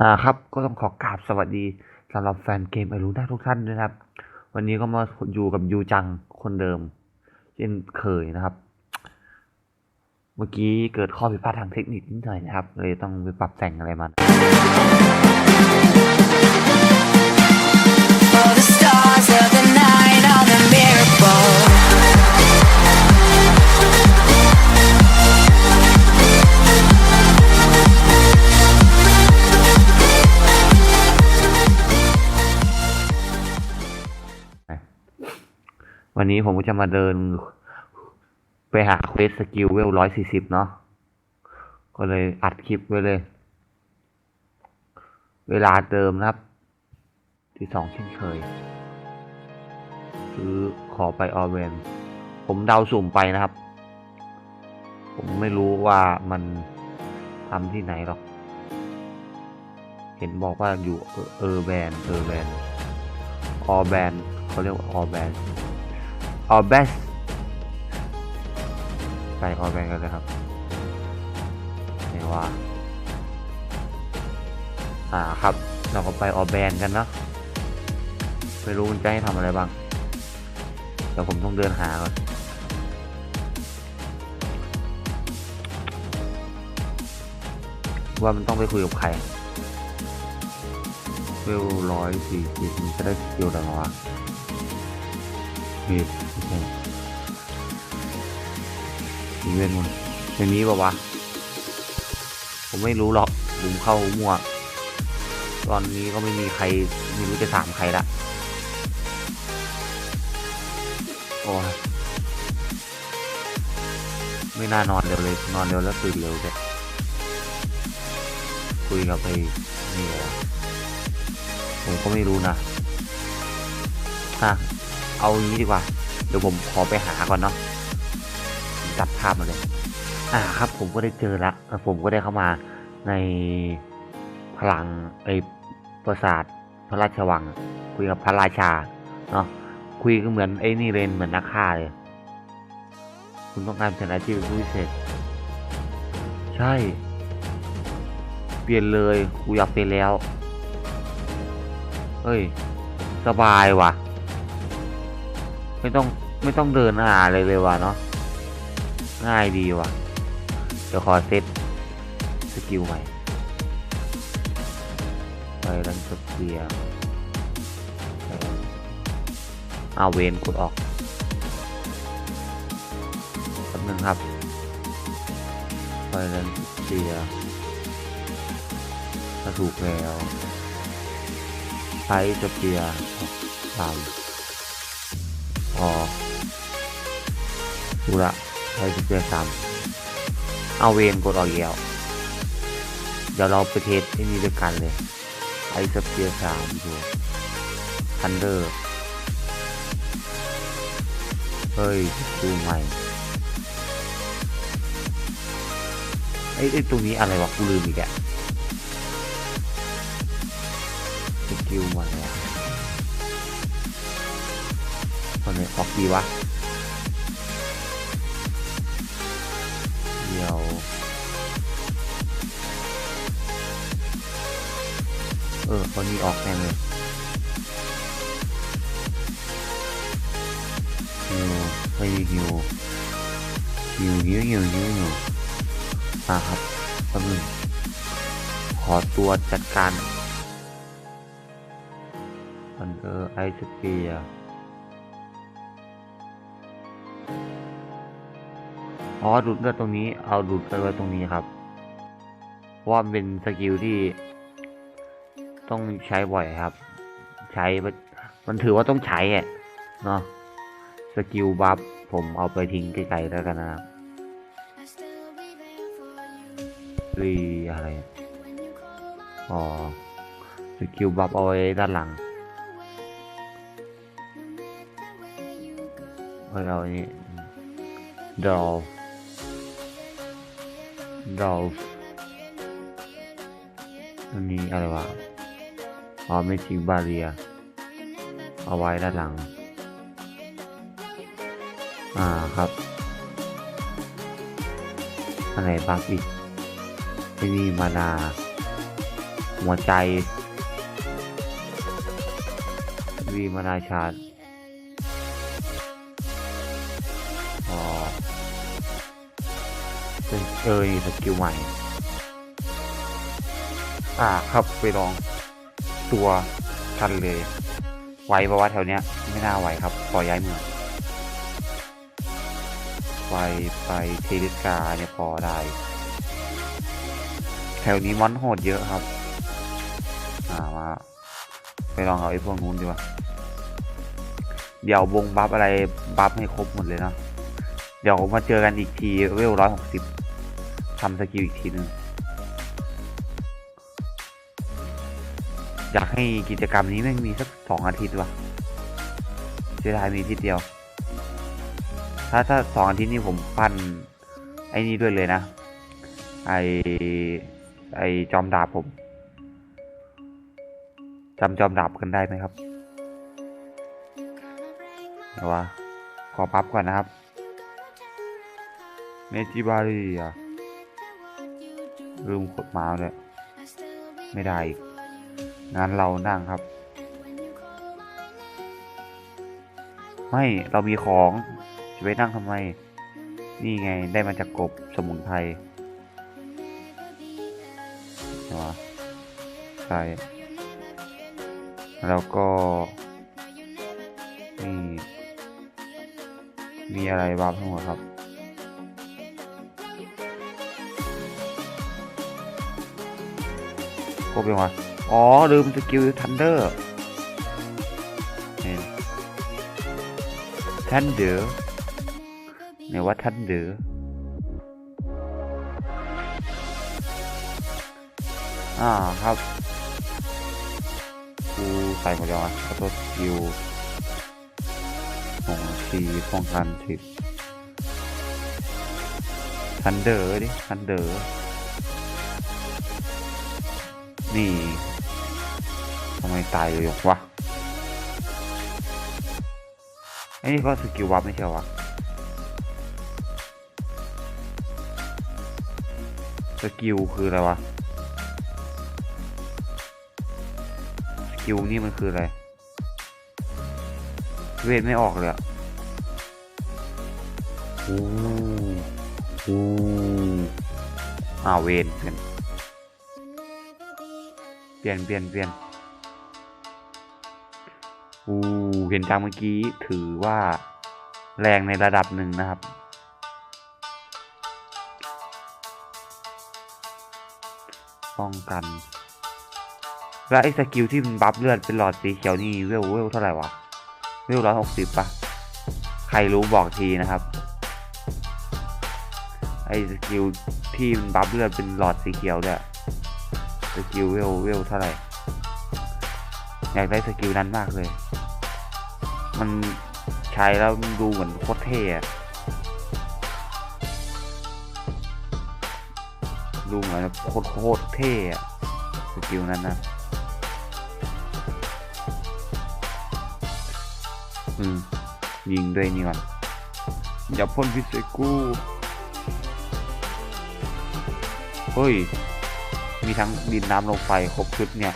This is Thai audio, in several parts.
อ่าครับ ก็ต้องขอกราบสวัสดีสำหรับแฟนเกมไอรู้ได้ทุกท่านด้วยนะครับ วันนี้ก็มาอยู่กับยูจังคนเดิม เช่นเคยนะครับ เมื่อกี้เกิดข้อผิดพลาดทางเทคนิคนิดหน่อยนะครับ เลยต้องไปปรับแต่งอะไรมัน วันนี้ผมก็จะมาเดิน ไปหาเควสสกิลเวลร้อยสี่สิบเนาะ ก็เลยอัดคลิปไว้เลย เวลาเดิมนะครับ ที่สองเช่นเคย คือขอไปออเวนผมเดาสุ่มไปนะครับ ผมไม่รู้ว่ามันทำที่ไหนหรอก เห็นบอกว่าอยู่เออแบนเออแบนออแบนเขาเรียกว่าออแบน ออแบสไปออแบนกันเลยครับไหนว่า อ่าครับ เราก็ไปออแบนกันนะไม่รู้มันจะให้ทำอะไรบ้าง เดี๋ยวผมต้องเดินหาก่อนว่ามันต้องไปคุยกับใครเวลร้อยสี่สิบมันจะได้สกิลอะไรวะมีไม่ใช่มีเวทมนต์ในนี้ปะวะ ผมไม่รู้หรอกผมเข้ามั่ว ตอนนี้ก็ไม่มีใครไม่รู้จะถามใครละ โอ้ยไม่น่านอนเร็วเลย นอนเร็วแล้วตื่นเร็วเลยคุยกับไอ้นี่เหรอผมก็ไม่รู้นะอะเอางี้ดีกว่า เดี๋ยวผมขอไปหาก่อนเนาะจับภาพมาเลย อ่าครับ ผมก็ได้เจอละแล้วผมก็ได้เข้ามาในพลังไอ้ปราสาทพระราชวัง คุยกับพระราชาเนาะคุยก็เหมือนไอ้นี่เรนเหมือนนักฆ่าเลย คุณต้องการเป็นอาชีพผู้พิเศษ ใช่ เปลี่ยนเลยกูอยากเป็นแล้ว เฮ้ย สบายว่ะ ไม่ต้องไม่ต้องเดินหาเลยเลยว่ะเนาะง่ายดีว่ะ เดี๋ยวขอเซตสกิลใหม่ไปรันสเปียร์เอาเวนกดออกแป๊บนึงครับไปรันสเปียร์ถ้าถูกแล้วใช้สเปียร์ตาม อ๋อดูละใช้สเปียร์ตามเอาเวนกดออกอีกแล้ว เดี๋ยวเราไปเทสไอ้นี่ด้วยกันเลยใช้สเปียร์สามดูทันเดอร์ เฮ้ย ดูใหม่ไอ้ไอ้ตรงนี้อะไรวะ กูลืมอีกแกสกิลใหม่ ตอนนี้ออกดีวะ เดี๋ยวเออคนนี้ออกแน่เลยฮิวไม่มีฮิวฮิวฮิวฮิวฮิวฮิวอ่าครับแป๊บนึงขอตัวจัดการอันเดอร์ไอสเปียอ๋ อดูดเลือดตรงนี้เอาดูดเลือดตรงนี้ครับว่าเป็นสกิลที่ต้องใช้บ่อยครับ ใช้มันถือว่าต้องใช้อะเนาะสกิลบัฟผมเอาไปทิ้งไกลๆแล้วกันนะครับรีอะไรอ๋อสกิลบัฟเอาไว้ด้านหลังเอาเอาอันนี้ดอ ลดอลอันนี้อะไรวะอ๋อเมจิกบาเรียเอาไว้ด้านหลัง อ่าครับ อะไรบัฟอีกไม่มีมานา หัวใจ วีมานาชาด เป็นเอยสกิลใหม่ อ่าครับไปลองตัวกันเลยไหวปะวะแถวเนี้ยไม่น่าไหวครับขอย้ายเมืองไปไปเทริสกาเนี่ยพอได้ แถวนี้มอนโหดเยอะครับ อ่ามาไปลองเอาไอ้พวกนู้นดีกว่าเดี๋ยววงบัฟอะไรบัฟให้ครบหมดเลยเนาะเดี๋ยวมาเจอกันอีกทีเวลร้อยหกสิบ ทำสกิลอีกทีหนึ่งอยากให้กิจกรรมนี้แม่งมีสักสองอาทิตย์ว่ะเสียดายมีอาทิตย์เดียว ถ้าถ้าสองอาทิตย์นี้ผมปั้นไอ้นี่ด้วยเลยนะ ไอไอจอมดาบผมจำจอมดาบกันได้ไหมครับเดี๋ยววะขอปั๊บก่อนนะครับ เมจิบารีอะ ลืมกดมาเลยไม่ได้อีกงั้นเรานั่งครับ ไม่เรามีของ จะไปนั่งทำไม นี่ไงได้มาจากกบสมุนไพรเนาะใช่แล้วก็นี่มีอะไรบ้างทั้งหมดครับ บยังวะอ๋อ ลืมสกิลทันเดอร์นี่ทันเดอร์เนี่ยว่าทันเดอร์อ่าครับกูใส่หมดยังวอะขอโทษสกิลของสีป้องกันสิทันเดอร์ดิทันเดอร์ นี่ทำไมตายเลยวะไอ้นี่ก็สกิลวับไม่ใช่วะสกิลคืออะไรวะ สกิลนี่มันคืออะไร เวทไม่ออกเลยอะโอ้โหอ้าวเวนเปลี่ยน ลี่ยนเปลี่ยนเปลี่ยนอู้เห็นจากเมื่อกี้ถือว่า แรงในระดับหนึ่งนะครับ ป้องกัน แล้วไอ้สกิลที่มันบัฟเลือดเป็นหลอดสีเขียวนี่เวลเวลเท่าไหร่วะ เวลร้อยหกสิบปะใครรู้บอกทีนะครับ ไอ้สกิลที่มันบัฟเลือดเป็นหลอดสีเขียวเนี่ย สกิลเวลเวลเท่าไหร่ อยากได้สกิลนั้นมากเลย มันใช้แล้วดูเหมือนโคตรเท่อะดูเหมือนโคตรโคตรเท่อะสกิลนั้นนะอืมยิงด้วยนี่ก่อนอย่าพ่นพิษใส่กูเฮ้ย มีทั้งดินน้ำลมไฟครบชุดเนี่ย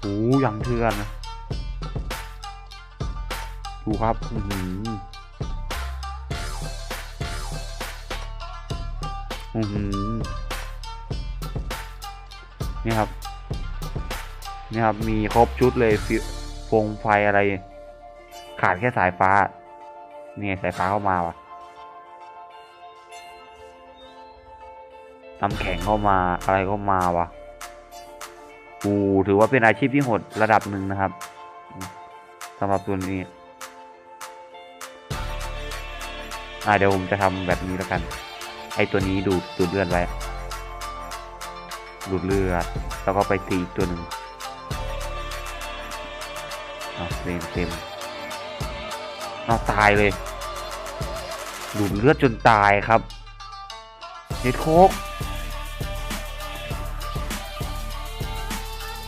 โอ้ยังเทือนนะดูครับอือหืออือหือนี่ครับ นี่ครับ มีครบชุดเลยฟิฟงไฟอะไร ขาดแค่สายฟ้า เนี่ยสายฟ้าเข้ามาว่ะ น้ำแข็งเข้ามาอะไรก็มาวะกูถือว่าเป็นอาชีพที่โหดระดับหนึ่งนะครับสำหรับตัวนี้ อ่าเดี๋ยวผมจะทำแบบนี้แล้วกัน ไอตัวนี้ดูดดูดเลือดไว้ ดูดเลือด แล้วก็ไปตีอีกตัวหนึ่งอะเต็มเต็มเอาตายเลย ดูดเลือดจนตายครับเน็ตโคก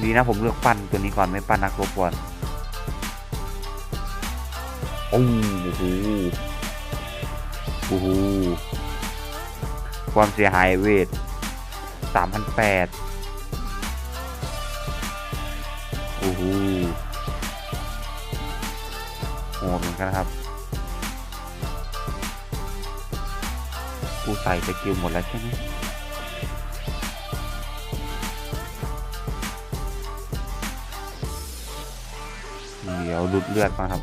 ดีนะผมเลือกปั้นตัวนี้ก่อนไม่ปั้นนักรบก่อนโอ้โหโอ้โหความเสียหายเวทสามพันแปดโอ้โหโหดเหมือนกันนะครับกูใส่สกิลหมดแล้วใช่ไหม ดี๋ยวรุดเลือดมาครับ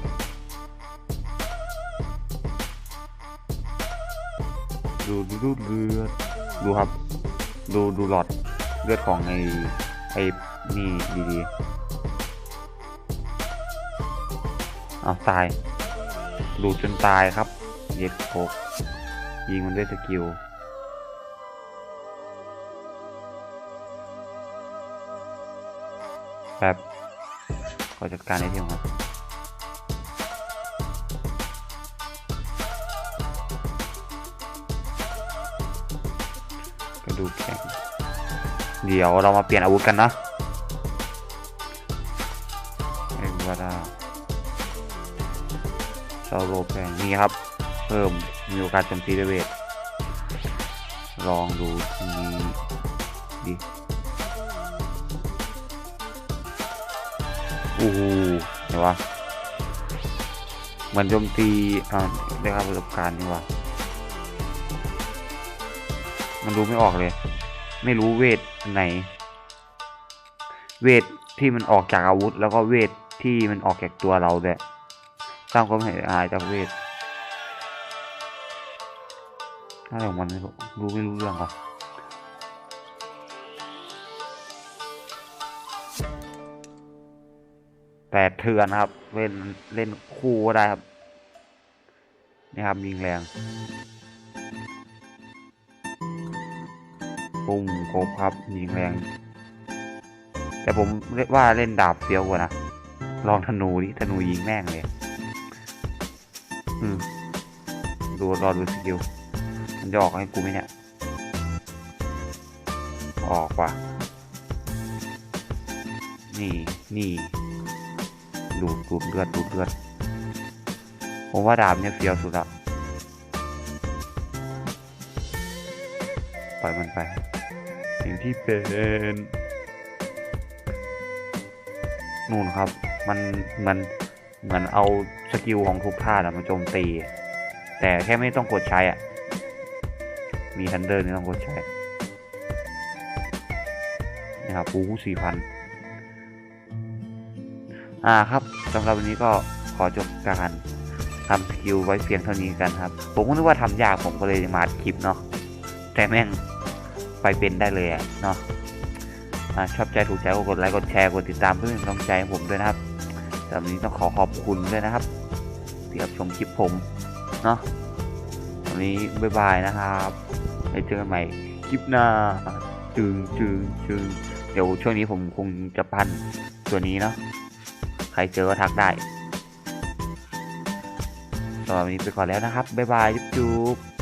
ดูดูดเลือดดูครับ ดูดูหลอดเลือดของไอ้ไอ้นี่ดีๆเอาตายดูจนตายครับเย็ดโคกยิงมันด้วยสกิลแบบขอจัดการไอเทมครับ เดี๋ยวเรามาเปลี่ยนอาวุธกันนะเอ็กวาดาเซาโลแพงนี่ครับ เพิ่มมีโอกาสโจมตีด้วยเวท ลองดูทีนี้ดิโอ้โหเดี๋ยวะเหมือนโจมตีอ่าได้ครับประสบการณ์นี่วะมันดูไม่ออกเลย ไม่รู้เวทไหน เวทที่มันออกจากอาวุธ แล้วก็เวทที่มันออกจากตัวเราด้วยสร้างความเห็นอายจากเวทอะไรของมันไม่รู้ไม่รู้เรื่องว่ะแปดเถื่อนครับ เล่นเล่นคู่ก็ได้ครับนี่ครับยิงแรง ปุ่มครบครับยิงแรง แต่ผมเรียกว่าเล่นดาบเฟี้ยวกว่านะ ลองธนูดิธนูยิงแม่งเลย อืม ดูรอดูสกิล มันจะออกให้กูไหมเนี่ย ออกว่ะ นี่นี่ ดูดดูดเลือดดูดเลือด ผมว่าดาบเนี่ยเฟี้ยวสุดละปล่อยมันไป สิ่งที่เป็นนู่นครับ มันมันเหมือนเอาสกิลของทุกท่าอะมาโจมตี แต่แค่ไม่ต้องกดใช้อะ มีทันเดอร์นี่ต้องกดใช้นะครับปูสี่พันอ่าครับสำหรับวันนี้ก็ขอจบการทำสกิลไว้เพียงเท่านี้กันครับ ผมก็นึกว่าทำยากผมก็เลยมาอัดคลิปเนาะแต่แม่ง ไปเป็นได้เลยอะเนาะชอบใจถูกใจกดไลค์กดแชร์กดติดตามเพื่อเป็นกำลังใจให้ผมด้วยนะครับสำหรับวันนี้ต้องขอขอบคุณด้วยนะครับที่รับชมคลิปผมเนาะวันนี้บ๊ายบายนะครับไปเจอกันใหม่คลิปหน้าจึงจึงจึงเดี๋ยวช่วงนี้ผมคงจะพันตัวนี้เนาะใครเจอก็ทักได้สำหรับวันนี้ไปก่อนแล้วนะครับบ๊ายบายจุ๊บ